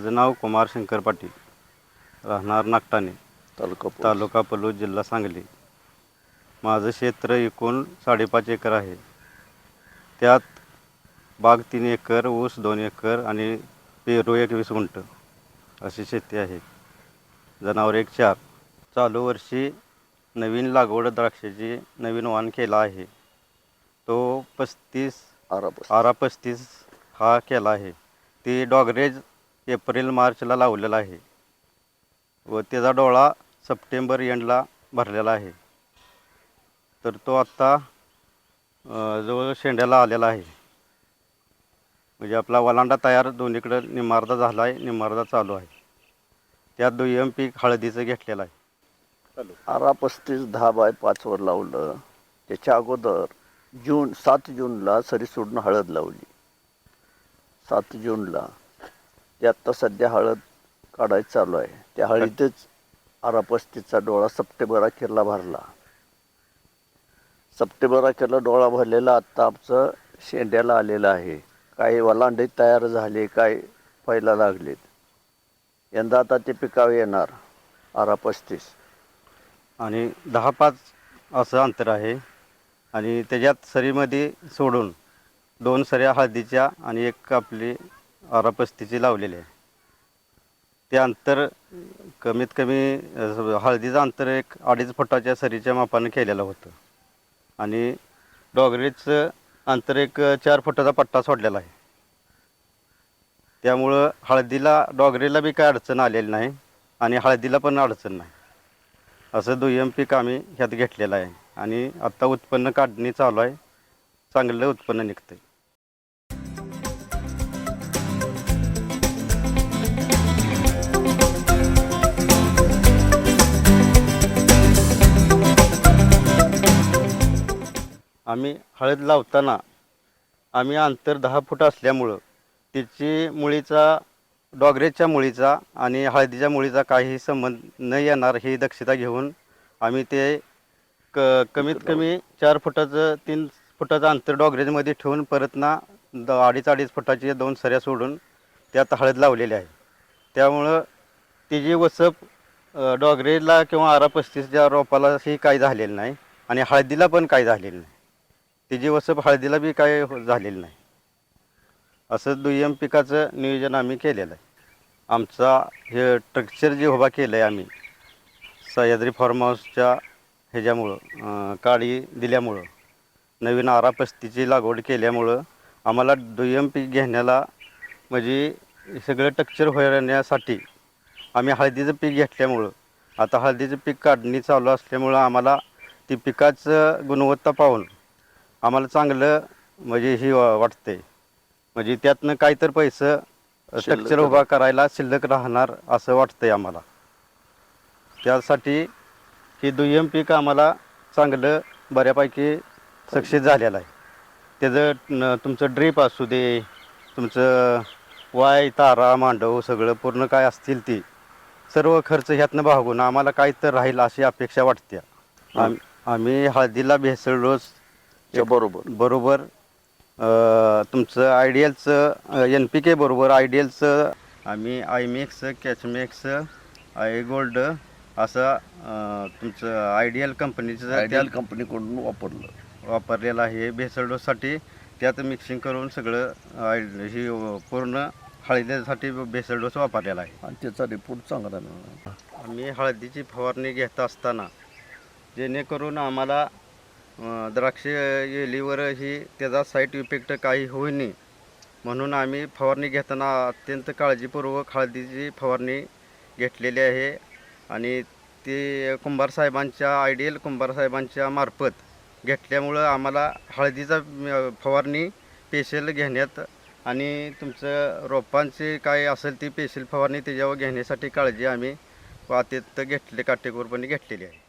माझं नाव कुमार शंकर पाटील. राहणार नागटाणे तालुका. तालुका पलूस जिल्हा सांगली. माझं क्षेत्र एकूण साडेपाच एकर आहे. त्यात बाग तीन एकर ऊस दोन एकर आणि पेरू एक वीस गुंठ अशी शेती आहे. जनावर एक चार. चालू वर्षी नवीन लागवड द्राक्षाची नवीन वाण केला आहे. तो पस्तीस. आरा पस्तीस हा केला आहे. ती डॉगरेज एप्रिल मार्चला लावलेला आहे व त्याचा डोळा सप्टेंबर एंडला भरलेला आहे. तर तो आत्ता जवळ शेंड्याला आलेला आहे. म्हणजे आपला वलांडा तयार दोन्हीकडं निमार्दा झाला आहे निमार्दा चालू आहे. त्यात दुय्यम पीक हळदीचं घेतलेलं आहे. आरा पस्तीस दहा बाय पाचवर लावलं. त्याच्या अगोदर जून सात जूनला सरी सोडून हळद लावली. सात जूनला ते आत्ता सध्या हळद काढायचं चालू आहे त्या हळदीतच आरापस्तीचा डोळा सप्टेंबर अखेरला भरला. सप्टेंबर अखेरला डोळा भरलेला आत्ता आमचं शेंड्याला आलेलं आहे. काही वलांडे तयार झाले काय पहिला लागलेत. यंदा आता ते पिकावे येणार आरा पस्तीस आणि दहा पाच असं अंतर आहे. आणि त्याच्यात सरीमध्ये सोडून दोन सऱ्या हळदीच्या आणि एक आपली आरापस्तीची लावलेली आहे. ते अंतर कमीत कमी अ, हळदीचं अंतर एक अडीच फुटाच्या सरीच्या मापानं केलेलं होतं. आणि डॉगरीचं अंतर एक चार फुटाचा पट्टा सोडलेला आहे. त्यामुळं हळदीला डॉगरीला बी काय अडचण आलेली नाही आणि हळदीला पण अडचण नाही. असं दुय्यम पीक आम्ही ह्यात घेतलेलं आहे. आणि आत्ता उत्पन्न काढणी चालू आहे. चांगलं उत्पन्न निघतंय. आम्ही हळद लावताना आम्ही अंतर दहा फूट असल्यामुळं तिची मुळीचा डॉगरेजच्या मुळीचा आणि हळदीच्या मुळीचा काही संबंध न येणार ही दक्षता घेऊन आम्ही ते क कमीत कमी चार फुटाचं तीन फुटाचं अंतर डॉगरेजमध्ये ठेवून परत ना द अडीच अडीच फुटाची दोन सऱ्या सोडून त्यात हळद लावलेली आहे. त्यामुळं तिची वसप डॉगरेजला किंवा आरा पस्तीसच्या रोपाला ही काही झालेलं नाही आणि हळदीला पण काही झालेलं नाही. तिची वसप हळदीला बी काय हो- झालेलं नाही. असं दुय्यम पिकाचं नियोजन आम्ही केलेलं आहे. आमचा हे स्ट्रक्चर जे उभा केलं आहे आम्ही सह्याद्री फार्म हाऊसच्या ह्याच्यामुळं अं, काळी दिल्यामुळं नवीन आरा पस्तीची लागवड केल्यामुळं आम्हाला दुय्यम पीक घेण्याला म्हणजे सगळं टक्चर होण्यासाठी आम्ही हळदीचं पीक घेतल्यामुळं आता हळदीचं पीक काढणी चालू असल्यामुळं आम्हाला ती पिकाचं गुणवत्ता पाहून आम्हाला चांगलं म्हणजे ही वाटते म्हणजे त्यातनं काहीतरी पैसे स्ट्रक्चर उभा करायला शिल्लक राहणार असं वाटतंय आम्हाला. त्यासाठी ही दुय्यम पीक आम्हाला चांगलं बऱ्यापैकी सक्सेस झालेलं आहे. त्याचं तुमचं ड्रीप असू दे तुमचं वाय तारा मांडव सगळं पूर्ण काय असतील ती सर्व खर्च ह्यातनं भागून आम्हाला काही तर राहील अशी अपेक्षा वाटते. आम आम्ही हळदीला भेसळ डोस बरोबर. बरोबर अ, तुमचं आयडियलचं एन पी के बरोबर आयडियलचं आम्ही आयमेक्स कॅचमेक्स आय गोल्ड असं अ, तुमचं आयडियल कंपनीचं आयडियल त्यात कंपनीकडून वापरलं. वापरलेलं आहे भेसळ डोससाठी. त्यात मिक्सिंग करून सगळं आय ही पूर्ण हळदीसाठी भेसळ डोस वापरलेला आहे. आणि त्याचा रिपोर्ट चांगला मिळाला. आम्ही हळदीची फवारणी घेत असताना जेणेकरून आम्हाला द्राक्ष येलीवर ही त्याचा साईड इफेक्ट काही होऊ नये म्हणून आम्ही फवारणी घेताना अत्यंत काळजीपूर्वक हळदीची फवारणी घेतलेली आहे. आणि ते कुंभारसाहेबांच्या आयडियल कुंभारसाहेबांच्या मार्फत घेतल्यामुळं आम्हाला हळदीचा फवारणी पेशल घेण्यात आणि तुमचं रोपांची काय असेल ती पेशल फवारणी त्याच्यावर घेण्यासाठी काळजी आम्ही अत्यंत घेतले काटेकोरपणे घेतलेली आहे.